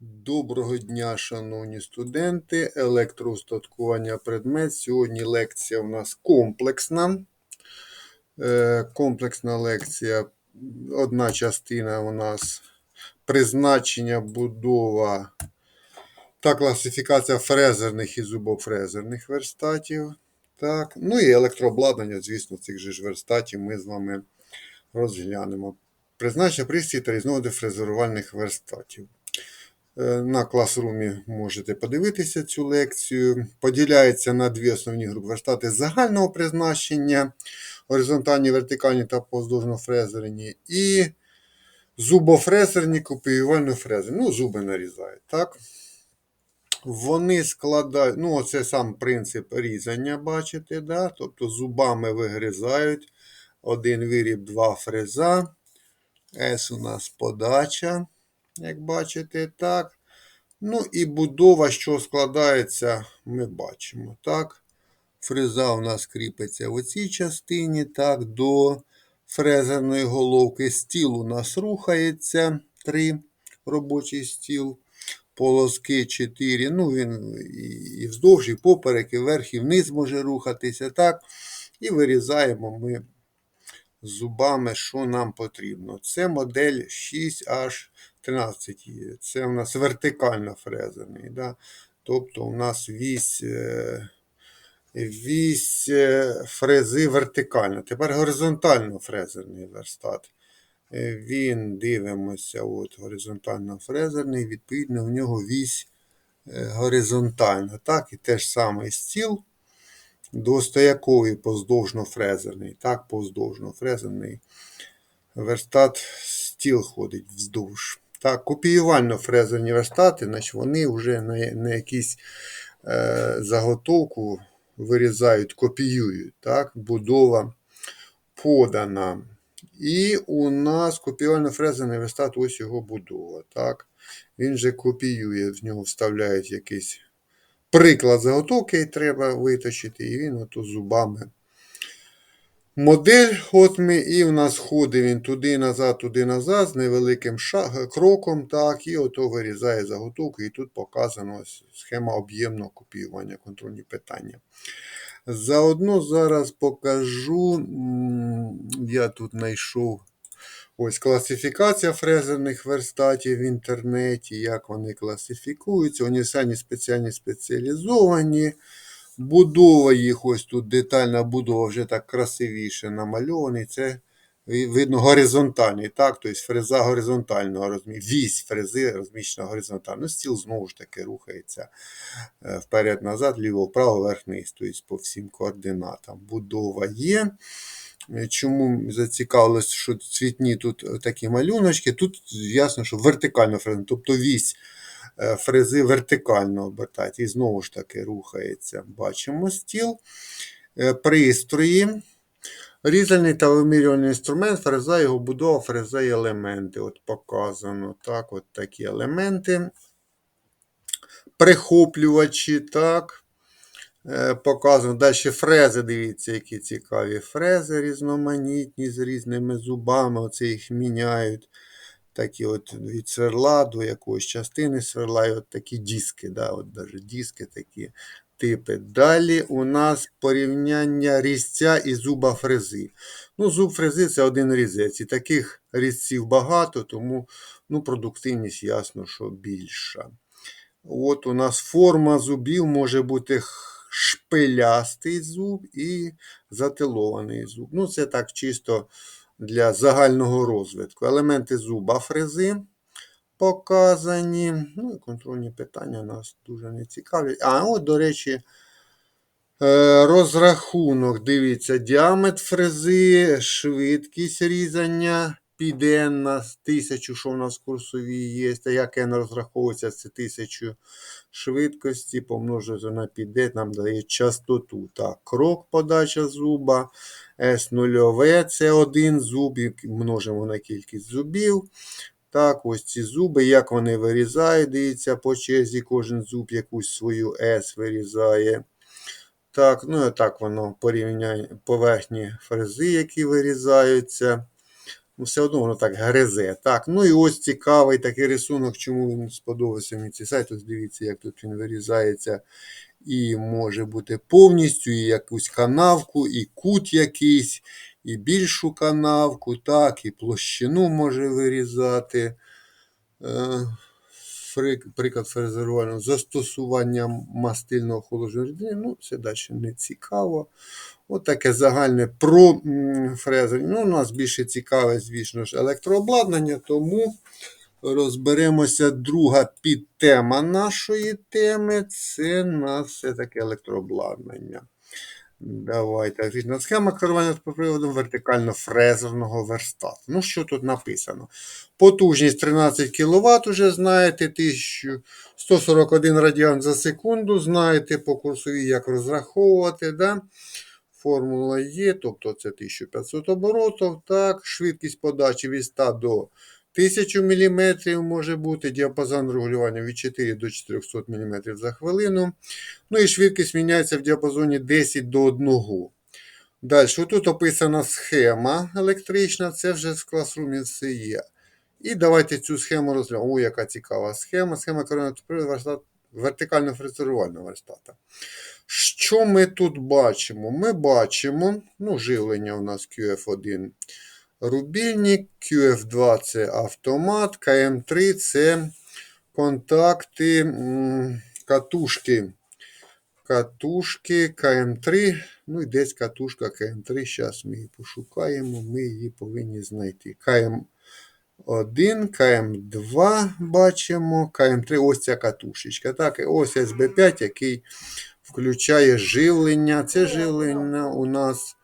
Доброго дня, шановні студенти. Електроустаткування предмет. Сьогодні лекція у нас комплексна. Е, Комплексна лекція. Одна частина у нас призначення, будова та класифікація фрезерних і зубофрезерних верстатів. Так. Ну і електрообладнання, звісно, цих же ж верстатів ми з вами розглянемо. Призначення пристрій та різновиди фрезерувальних верстатів. Е, На класрумі можете подивитися цю лекцію. Поділяється на дві основні групи верстати загального призначення, горизонтальні, вертикальні та поздовжно фрезерні, і зубофрезерні, копіювально фрезерні. Ну, зуби нарізають. так? Вони складають, ну, оце сам принцип різання, бачите, да? тобто зубами вигризають один виріб, два фреза. S у нас подача, як бачите, так. Ну і будова, що складається, ми бачимо. так. Фреза у нас кріпиться в цій частині, так, до фрезерної головки. Стіл у нас рухається. Три робочий стіл. Полоски 4. Ну, він і вздовж, і поперек, і вверх, і вниз може рухатися. так. І вирізаємо ми зубами, що нам потрібно. Це модель 6H13. Це у нас вертикально фрезерний. Да? Тобто у нас вісь, е, вісь е, фрези вертикальна. Тепер горизонтально фрезерний верстат. Е, Він дивимося, от горизонтально фрезерний, відповідно, в нього вісь горизонтальна. Так, і те ж саме стіл двостояковий поздовжно-фрезерний. Так, поздовжно-фрезерний верстат стіл ходить вздовж. Так, копіювально-фрезерні верстати, значить вони вже на, на якісь е, заготовку вирізають, копіюють. Так, будова подана. І у нас копіювально-фрезерний верстат, ось його будова. Так. Він же копіює, в нього вставляють якийсь приклад заготовки, треба виточити, і він ото зубами. Модель, от ми, і в нас ходить він туди-назад, туди-назад, з невеликим шаг, кроком, так, і ото вирізає заготовку, і тут показано схема об'ємного копіювання, контрольні питання. Заодно зараз покажу, я тут знайшов ось класифікація фрезерних верстатів в інтернеті, як вони класифікуються, універсальні спеціальні спеціалізовані. Будова їх, ось тут детальна будова вже так красивіше намальований. Це видно горизонтальний, так, тобто фреза горизонтального розміщення, вісь фрези розміщена горизонтально. Стіл знову ж таки рухається е, вперед-назад, ліво-вправо, верх-низ, тобто по всім координатам. Будова є. Е, Чому зацікавилось, що цвітні тут такі малюночки? Тут ясно, що вертикально фреза, тобто вісь е, фрези вертикально обертається і знову ж таки рухається. Бачимо стіл. Е, Пристрої. Різальний та вимірювальний інструмент, фреза, його будова, фреза і елементи. От показано. Так, от такі елементи. Прихоплювачі, так. Е, Показано. Далі фрези, дивіться, які цікаві фрези різноманітні з різними зубами. Оце їх міняють. Такі от від сверла до якоїсь частини сверла, і от такі диски. Да, от даже диски такі типи. Далі у нас порівняння різця і зуба фрези. Ну, Зуб фрези це один різець. І таких різців багато, тому ну, продуктивність ясно, що більша. От у нас форма зубів може бути шпилястий зуб і затилований зуб. Ну, це так чисто для загального розвитку. Елементи зуба фрези показані. Ну, контрольні питання нас дуже не цікавлять. А, от, до речі, е, розрахунок. Дивіться, діаметр фрези, швидкість різання піде на 1000, що в нас в курсовій є. Та як n розраховується, це 1000 швидкості, помножити на піде, нам дає частоту. Так, крок подача зуба. S0 це один зуб, множимо на кількість зубів. Так, ось ці зуби, як вони вирізають, дивіться, по черзі кожен зуб якусь свою S вирізає. Так, ну і так воно порівняє поверхні фрези, які вирізаються. Ну, все одно воно так гризе. Так, ну і ось цікавий такий рисунок, чому він сподобався мені цей сайт. Ось дивіться, як тут він вирізається. І може бути повністю і якусь канавку, і кут якийсь, і більшу канавку, так, і площину може вирізати. Е, Приклад фрезерувального застосування мастильного охолодження рідини. Ну, це далі не цікаво. От таке загальне про фрезерні. Ну, у нас більше цікаве, звісно ж, електрообладнання, тому розберемося. Друга підтема нашої теми це у нас все-таки електрообладнання. Давайте. Графічна схема керування приводом вертикально-фрезерного верстату. Ну, що тут написано? Потужність 13 кВт, уже знаєте, 1141 радіан за секунду. Знаєте по курсовій, як розраховувати. Да? Формула є, тобто це 1500 оборотів. Так, швидкість подачі від 100 до 1000 мм може бути, діапазон регулювання від 4 до 400 мм за хвилину. Ну і швидкість міняється в діапазоні 10 до 1. Далі, тут описана схема електрична, це вже в класрумі все є. І давайте цю схему розглянемо. О, яка цікава схема. Схема керування вертикально фрезерувального верстата. Що ми тут бачимо? Ми бачимо ну, живлення у нас QF1 рубільник, QF2 це автомат, КМ3 це контакти, катушки. Катушки КМ3. Ну і десь катушка КМ3. Зараз ми її пошукаємо, ми її повинні знайти. КМ1, КМ2 бачимо, КМ3 ось ця катушечка. Так, ось СБ5, який включає живлення. Це живлення у нас.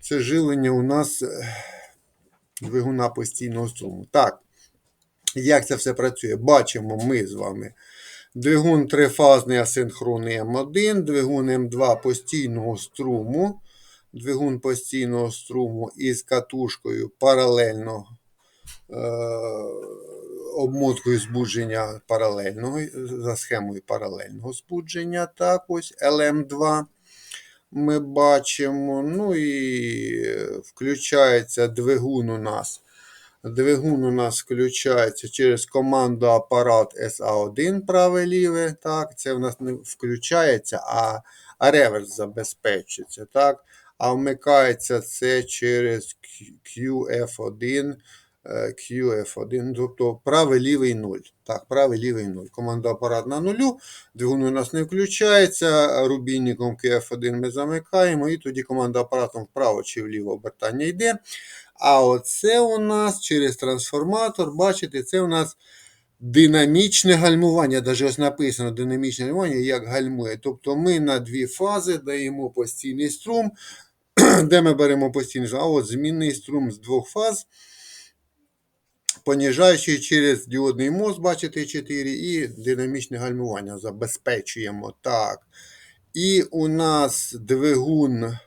Це живлення у нас е, двигуна постійного струму. Так, як це все працює? Бачимо ми з вами. Двигун трифазний асинхронний М1, двигун М2 постійного струму, двигун постійного струму із катушкою паралельно е, обмоткою збудження паралельного, за схемою паралельного збудження. Так, ось LM2 ми бачимо. Ну і включається двигун у нас. Двигун у нас включається через команду апарат SA1 праве ліве. Так, Це в нас не включається, а, а реверс забезпечується. так. А вмикається це через QF1. Е, QF1, тобто правий лівий 0. Так, правий лівий 0. Команда апарат на нулю. Двигун у нас не включається. Рубільником QF1 ми замикаємо, і тоді команда апаратом вправо чи вліво обертання йде. А оце у нас через трансформатор, бачите, це у нас динамічне гальмування. Навіть ось написано динамічне гальмування, як гальмує. Тобто ми на дві фази даємо постійний струм. Де ми беремо постійний струм? А от змінний струм з двох фаз. Поніжаючи через діодний мост, бачите, 4, і динамічне гальмування забезпечуємо. Так. І у нас двигун.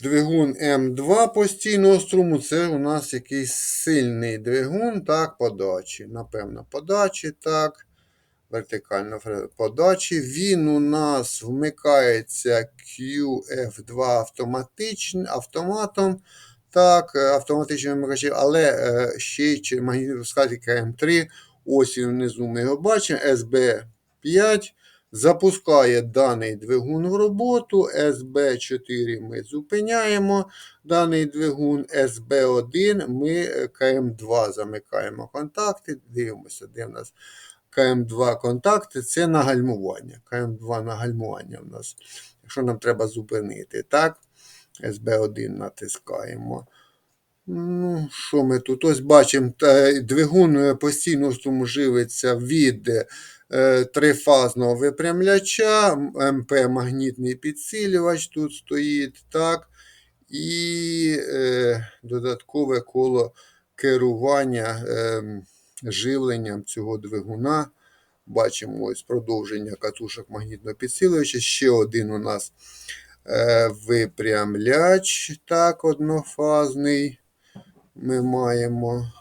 Двигун М2 постійного струму, це у нас якийсь сильний двигун, так, подачі. Напевно, подачі, так. Вертикально подачі. Він у нас вмикається QF2 автоматично, автоматом. Так, е, автоматичним але е, ще й магнітоскатика М3. Ось внизу ми його бачимо. SB5 запускає даний двигун в роботу. SB4 ми зупиняємо даний двигун. SB1 ми е, КМ2 замикаємо контакти. Дивимося, де в нас КМ2 контакти. Це на гальмування. КМ2 на гальмування в нас. Якщо нам треба зупинити, так? СБ1 натискаємо. Ну, що ми тут? Ось бачимо, двигун е, постійно живиться від е, трифазного випрямляча, МП магнітний підсилювач тут стоїть, так. І е, додаткове коло керування е, живленням цього двигуна. Бачимо ось продовження катушок магнітного підсилювача. Ще один у нас випрямляч, так, однофазний. Ми маємо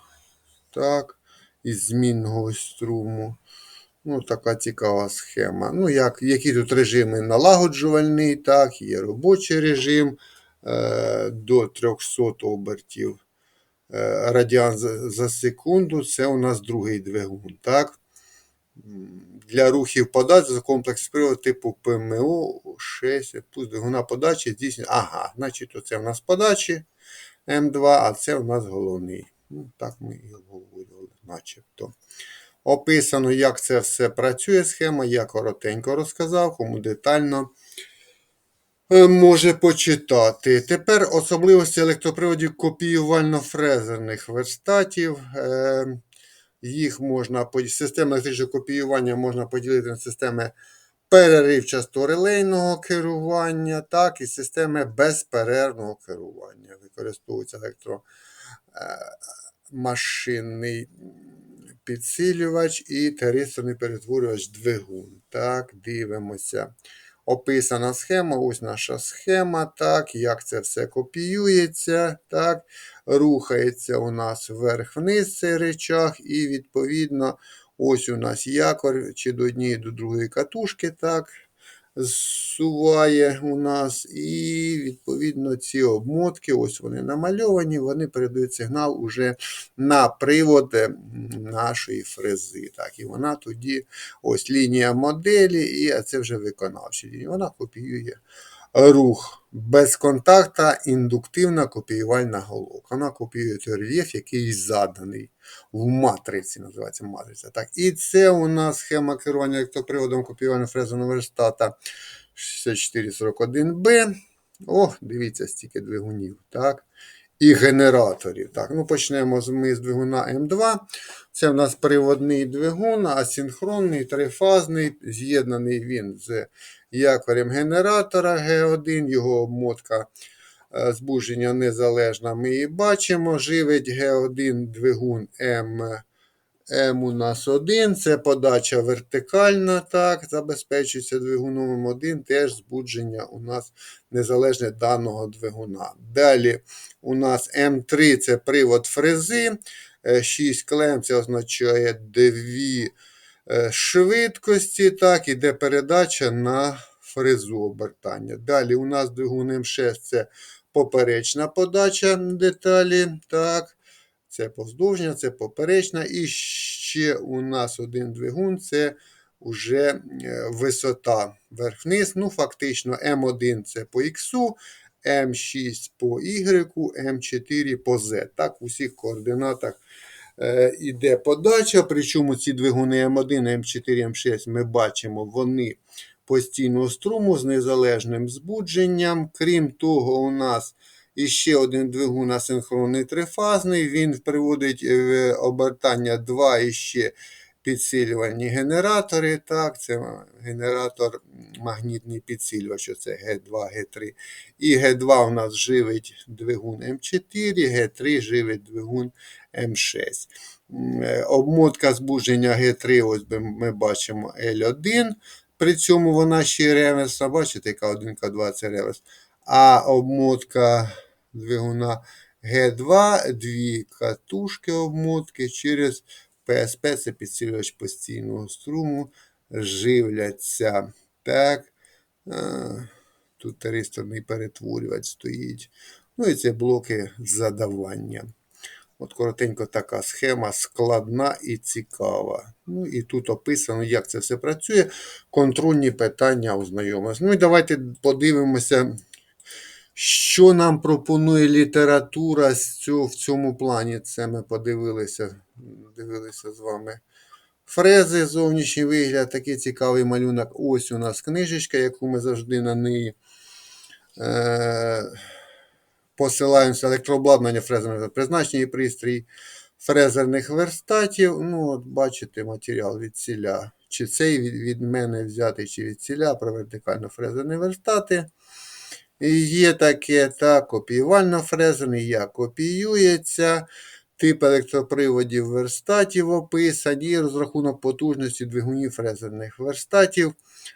так, із змінного струму. Ну, така цікава схема. Ну, як, які тут режими налагоджувальний, так, є робочий режим, е, до 300 обертів е, радіан за секунду. Це у нас другий двигун. Так? Для рухів подач за комплекс приводу типу ПМО 6 пусть двигуна подачі здійснює. Ага, значить, оце у нас подачі М2, а це у нас головний. Ну, так ми і обговорювали, начебто. Описано, як це все працює схема. Я коротенько розказав, кому детально е, може почитати. Тепер особливості електроприводів копіювально-фрезерних верстатів. Е, Їх можна система електричного копіювання можна поділити на системи переривчасто релейного керування, так і системи безперервного керування. Використовується електромашинний підсилювач і тристоронний перетворювач двигун. Так, дивимося. Описана схема, ось наша схема, так, як це все копіюється, так, рухається у нас вверх-вниз цей речах, і відповідно, ось у нас якор чи до однієї, до другої катушки, так, зсуває у нас, і відповідно ці обмотки, ось вони намальовані, вони передають сигнал уже на привод нашої фрези. Так, і вона тоді ось лінія моделі, і це вже виконавча лінія. Вона копіює рух безконтакта, індуктивна копіювальна головка. Вона копіює той рельєф, який заданий в матриці, називається матриця. Так, і це у нас схема керування електроприводом копіювання фрезерного верстата 6441Б. О, дивіться, стільки двигунів. так. І генераторів. Так, ну Почнемо ми з двигуна М2. Це у нас приводний двигун, асинхронний, трифазний. З'єднаний він з якорем генератора Г1, його обмотка збуження незалежна. Ми її бачимо. Живить Г1 двигун М. М у нас 1, це подача вертикальна, так, забезпечується двигуном М1, теж збудження у нас незалежне даного двигуна. Далі у нас М3 це привод фрези, 6 клем це означає 2 е, швидкості, так, іде передача на фрезу обертання. Далі у нас двигун М6 це поперечна подача деталі. так. Це повздовжня, це поперечна. І ще у нас один двигун це вже е, висота верх-вниз. Ну, фактично, М1 це по Х, М6 по Y, М4 по Z. Так, у всіх координатах е, іде подача. Причому ці двигуни М1, М4, М6 ми бачимо, вони постійного струму з незалежним збудженням. Крім того, у нас і ще один двигун асинхронний трифазний. Він приводить е, в обертання 2 і ще підсилювальні генератори. Так, Це генератор магнітний підсилювач, це Г2, Г3. І Г2 у нас живить двигун М4, Г3 живить двигун М6. Е, Обмотка збудження Г3, ось ми бачимо L1. При цьому вона ще реверсна, бачите, яка 1 К2 це реверс. А обмотка двигуна Г2, дві катушки обмотки через ПСП, це підсилювач постійного струму, живляться. Так. Тут тристоронний перетворювач стоїть. Ну і це блоки задавання. От коротенько така схема складна і цікава. Ну і тут описано, як це все працює. Контрольні питання ознайомилися. Ну і давайте подивимося, що нам пропонує література в цьому плані. Це ми подивилися, дивилися з вами. Фрези, зовнішній вигляд, такий цікавий малюнок. Ось у нас книжечка, яку ми завжди на неї е, посилаємося. Електрообладнання фрезерного призначення і пристрій фрезерних верстатів. Ну, от Бачите, матеріал від ціля. Чи цей від, від мене взятий, чи від ціля про вертикально-фрезерні верстати. Є таке так, копіювально-фрезерний, як копіюється. Тип електроприводів верстатів описані, розрахунок потужності двигунів фрезерних верстатів.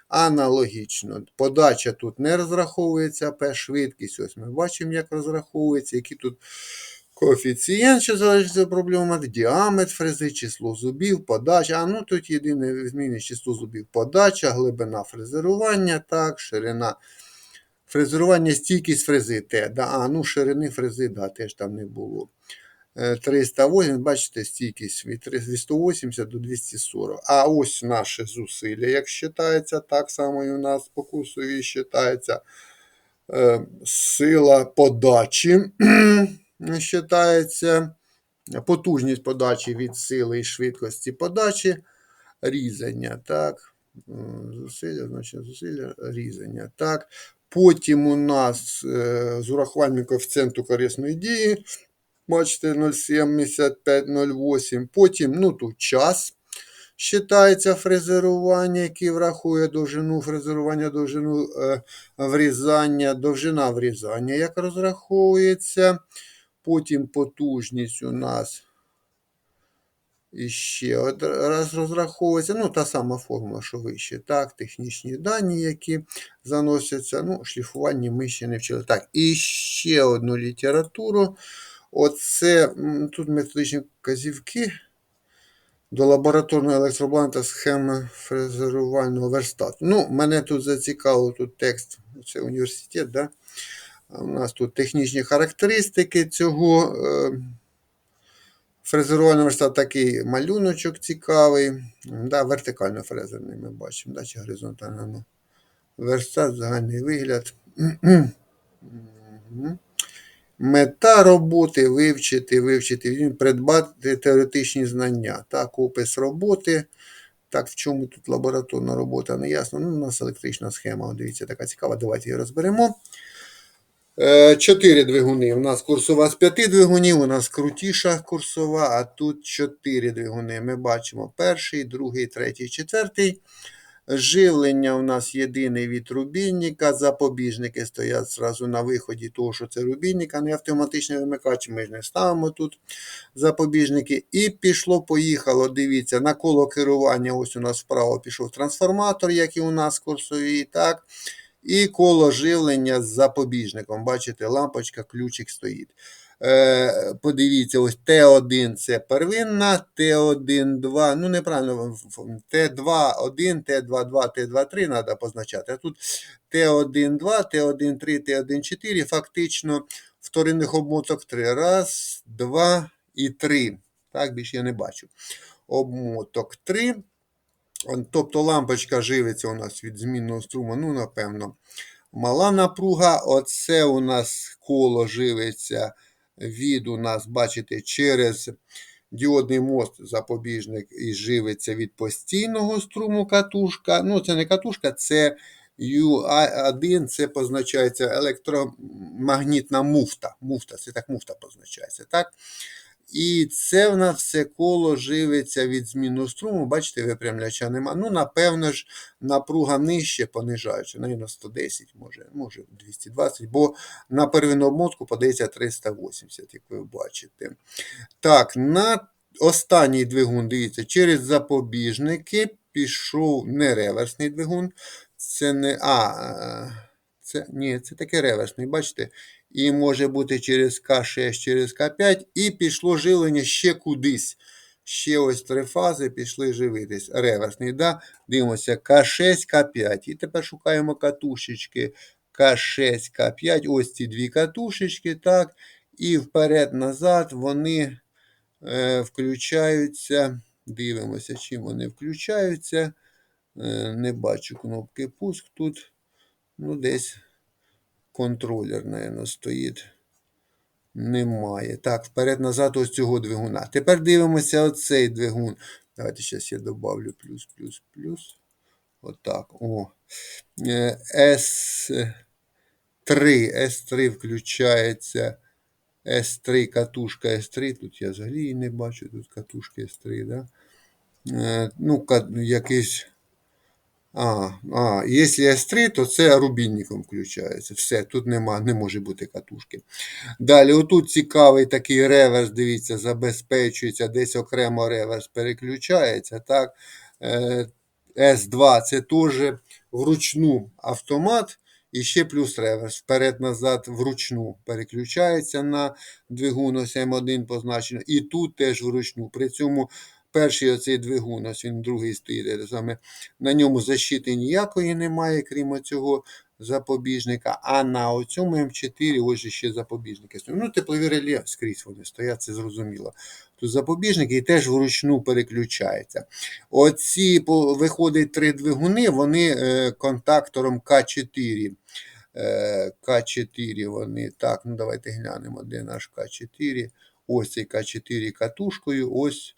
Аналогічно. Подача тут не розраховується, П швидкість. Ось ми бачимо, як розраховується, які тут коефіцієнт, що залежить від проблеми, діаметр фрези, число зубів, подача. А ну тут єдине зміни число зубів подача, глибина фрезерування, так, ширина Фрезерування стійкість фрези Т. Да, а, ну ширини фрези, да, теж там не було. Е, 308, бачите, стійкість від 280 до 240. А ось наше зусилля, як вважається, так само і у нас по курсовій вважається. Е, Сила подачі вважається. Потужність подачі від сили і швидкості подачі. Різання, так. Зусилля, значить зусилля, різання. Так. Потім у нас е, з урахуванням коефіцієнту корисної дії, бачите, 0,7508. Потім, ну тут час. Считається фрезерування, який врахує довжину фрезерування, довжину е, врізання, довжина врізання, як розраховується. Потім потужність у нас і ще раз розраховується. Ну, та сама формула, що вище. Так, технічні дані, які заносяться. Ну, шліфування ми ще не вчили. Так, і ще одну літературу. Оце тут методичні вказівки до лабораторного електробланта схеми фрезерувального верстату. Ну, мене тут зацікавив тут текст, це університет, да? У нас тут технічні характеристики цього е, фрезерувального верстату такий малюночок цікавий. Да, вертикально фрезерний ми бачимо, да, чи горизонтально. Ну, Верстат, загальний вигляд. Мета роботи вивчити, вивчити, придбати теоретичні знання. Так, опис роботи. Так, в чому тут лабораторна робота, не ясно. Ну, у нас електрична схема, дивіться, така цікава. Давайте її розберемо. Е, Чотири двигуни. У нас курсова з п'яти двигунів, у нас крутіша курсова, а тут чотири двигуни. Ми бачимо перший, другий, третій, четвертий. Живлення у нас єдиний від рубільника, запобіжники стоять зразу на виході, того, що це рубільник, а не автоматичний вимикач. Ми ж не ставимо тут запобіжники. І пішло, поїхало. Дивіться, на коло керування. Ось у нас вправо пішов трансформатор, як і у нас курсовий. так. І коло живлення з запобіжником. Бачите, лампочка, ключик стоїть. Е, подивіться, ось Т1 це первинна, Т1, 2, ну неправильно, Т2, 1, Т2, 2, Т2, 3 треба позначати. А тут Т1, 2, Т1, 3, Т1, 4, фактично вторинних обмоток 3. Раз, два і три. Так, більше я не бачу. Обмоток 3. Тобто лампочка живиться у нас від змінного струму, ну, напевно, мала напруга. Оце у нас коло живиться від у нас, бачите, через діодний мост запобіжник і живиться від постійного струму катушка. Ну, це не катушка, це U1, це позначається електромагнітна муфта. Муфта, це так муфта позначається. так? І це в нас все коло живиться від зміну струму. Бачите, випрямляча нема. Ну, напевно ж, напруга нижче понижаючи, навіть 110, може, може 220, бо на первинну обмотку подається 380, як ви бачите. Так, на останній двигун, дивіться, через запобіжники пішов не реверсний двигун. Це не. А, це, ні, це таке реверсний, бачите? І може бути через К6, через К5, і пішло живлення ще кудись. Ще ось три фази пішли живитись. Реверсний. да? Дивимося, К6, К5. І тепер шукаємо катушечки. К6, К5. Ось ці дві катушечки. так? І вперед-назад вони е, включаються. Дивимося, чим вони включаються. Е, не бачу кнопки пуск тут. Ну, десь контролер, мабуть, стоїть. Немає. Так, вперед-назад ось цього двигуна. Тепер дивимося оцей двигун. Давайте зараз я добавлю плюс, плюс, плюс. Отак. О. Е, С3. С3 включається. С3, катушка С3. Тут я взагалі не бачу. Тут катушка С3, да? Е, Ну, якийсь. А, а, якщо S3, то це рубільником включається. Все, тут нема, не може бути катушки. Далі, отут цікавий такий реверс, дивіться, забезпечується, десь окремо реверс переключається. так. S2 це теж вручну автомат. І ще плюс реверс. Вперед-назад вручну переключається на двигун ось М1 позначено. І тут теж вручну. При цьому перший оцей двигун, ось він другий стоїть. Саме на ньому защити ніякої немає, крім цього запобіжника, а на оцьому М4 ось ще запобіжники. Ну, теплові реле скрізь вони стоять, це зрозуміло. Тут запобіжники і теж вручну переключаються. Оці виходить три двигуни, вони е, контактором К4. Е, К4 вони. Так, ну давайте глянемо, де наш К4. Ось цей К4 катушкою, ось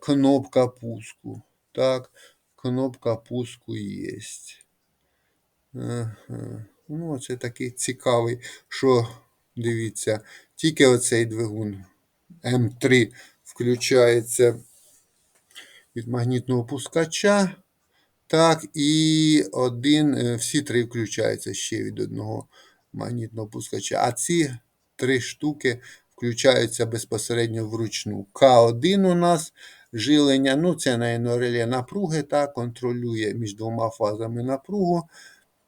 кнопка пуску. Так, кнопка пуску є. Ага. Ну, це такий цікавий, що дивіться, тільки оцей двигун М3 включається від магнітного пускача. Так, і один, е, всі три включаються ще від одного магнітного пускача. А ці три штуки включаються безпосередньо вручну. К1 у нас жилення, ну це на реле напруги, так, контролює між двома фазами напругу.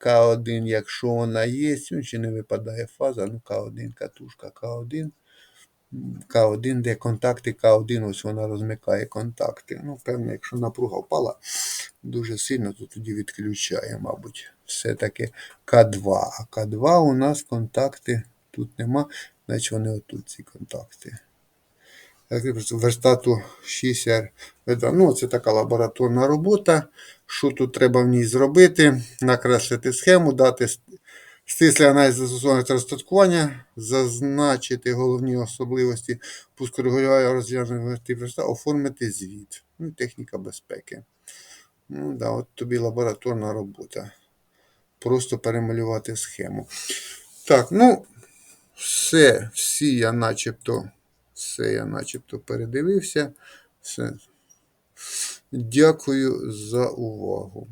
К1, якщо вона є, ну, чи не випадає фаза, ну К1, катушка К1. К1, де контакти К1, ось вона розмикає контакти. Ну, певно, якщо напруга впала дуже сильно, то тоді відключає, мабуть. Все-таки К2. А К2 у нас контакти тут нема, значить вони отут ці контакти. Так, Верстату 6R. Ну, це така лабораторна робота. Що тут треба в ній зробити? Накреслити схему, дати стислий аналіз застосування та розтаткування, зазначити головні особливості пускорегулювання розглянути верста, оформити звіт. Ну, техніка безпеки. Ну, да, от тобі лабораторна робота. Просто перемалювати схему. Так, ну, все, всі я начебто, все я начебто передивився. Все. Дякую за увагу.